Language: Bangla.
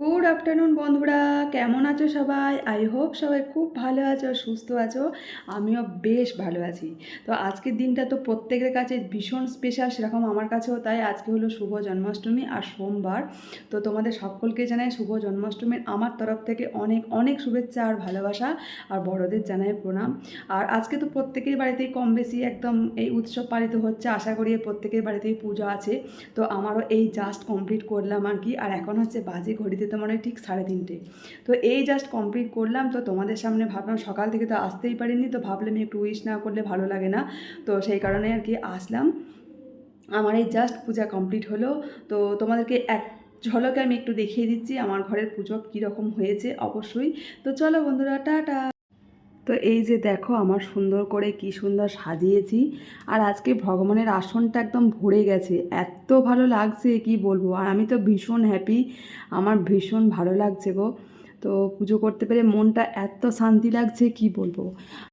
গুড আফটারনুন বন্ধুরা। কেমন আছো সবাই? আই হোপ সবাই খুব ভালো আছো, সুস্থ আছো। আমিও বেশ ভালো আছি। তো আজকের দিনটা তো প্রত্যেকের কাছে ভীষণ স্পেশাল সেরকম আমার কাছেও তাই। আজকে হলো শুভ জন্মাষ্টমী আর সোমবার। তো তোমাদের সকলকে জানাই শুভ জন্মাষ্টমীর আমার তরফ থেকে অনেক অনেক শুভেচ্ছা আর ভালোবাসা আর বড়দের জানাই প্রণাম। আর আজকে তো প্রত্যেকের বাড়িতেই কম বেশি একদম এই উৎসব পালিত হচ্ছে। আশা করি প্রত্যেকের বাড়িতেই পুজো আছে। তো আমারও এই জাস্ট কমপ্লিট করলাম আর কি। আর এখন হচ্ছে বাজে ঘড়িতে তোমার ওই ঠিক সাড়ে তিনটে। তো এই জাস্ট কমপ্লিট করলাম, তো তোমাদের সামনে ভাবলাম সকাল থেকে তো আসতেই পারিনি, তো ভাবলাম একটু উইশ না করলে ভালো লাগে না। তো সেই কারণে আর কি আসলাম। আমার এই জাস্ট পূজা কমপ্লিট হলো। তো তোমাদেরকে এক ঝলকে আমি একটু দেখিয়ে দিচ্ছি, আমার ঘরের পুজো কীরকম হয়েছে অবশ্যই। তো চলো বন্ধুরা, টাটা! তো এই যে দেখো আমার সুন্দর করে কি সুন্দর সাজিয়েছি। আর আজকে ভগবানের আসনটা একদম ভরে গেছে। এত ভালো লাগছে, কি বলব? আর আমি তো ভীষণ হ্যাপি আমার ভীষণ ভালো লাগছে গো। তো পুজো করতে পেরে মনটা এত শান্তি লাগছে, কি বলব?